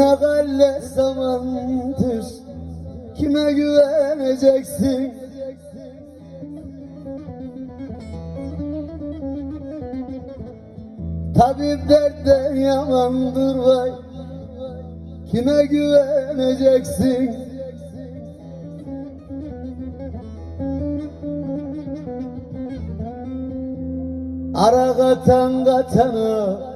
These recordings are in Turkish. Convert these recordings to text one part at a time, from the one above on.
yalandır Kime güveneceksin? Tabip dertten yamandır vay. Kime güveneceksin? Ara katan katana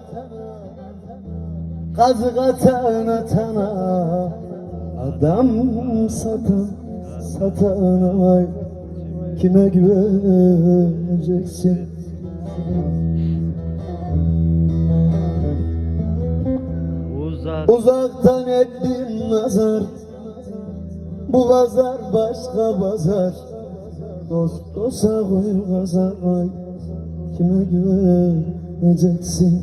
Kazı katan atana Adam satan satana vay Kime güveneceksin? Uzak. Uzaktan ettim nazar. Bu pazar başka pazar. Dost dosta koy pazar vay Kime güveneceksin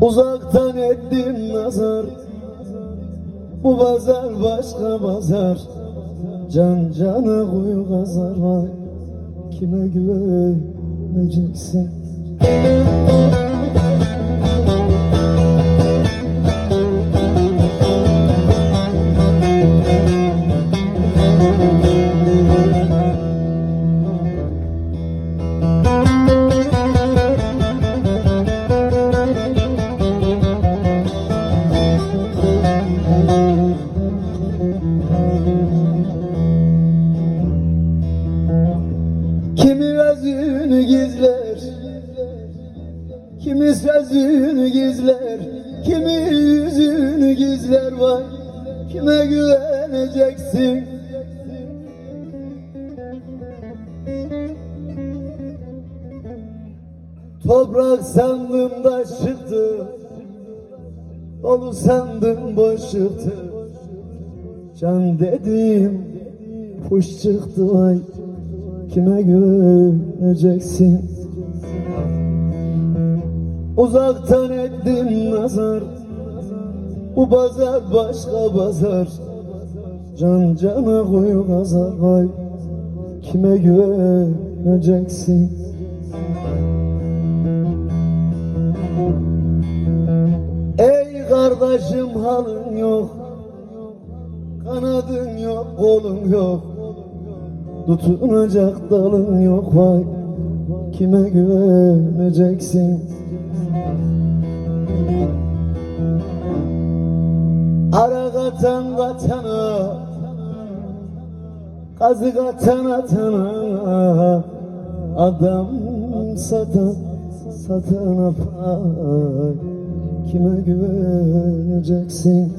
Uzaktan ettim nazar. Bu pazar başka pazar Can cana koy kazar vay Kime güveneceksin? Kimi özünü gizler. Kimi sözünü gizler Kimi yüzünü gizler vay Kime güveneceksin? Toprak sandım da çıktı Dolu sandım boş Can dedim Kuş çıktı vay Kime güveneceksin Uzaktan ettim nazar Bu pazar başka pazar. Can cana koy kazar vay Kime güveneceksin Ey kardeşim halın yok Kanadın yok kolun yok Tutunacak dalın yok vay. Kime güveneceksin? Ara katan katana Kazı katan atana Adam satan satana pay. Kime güveneceksin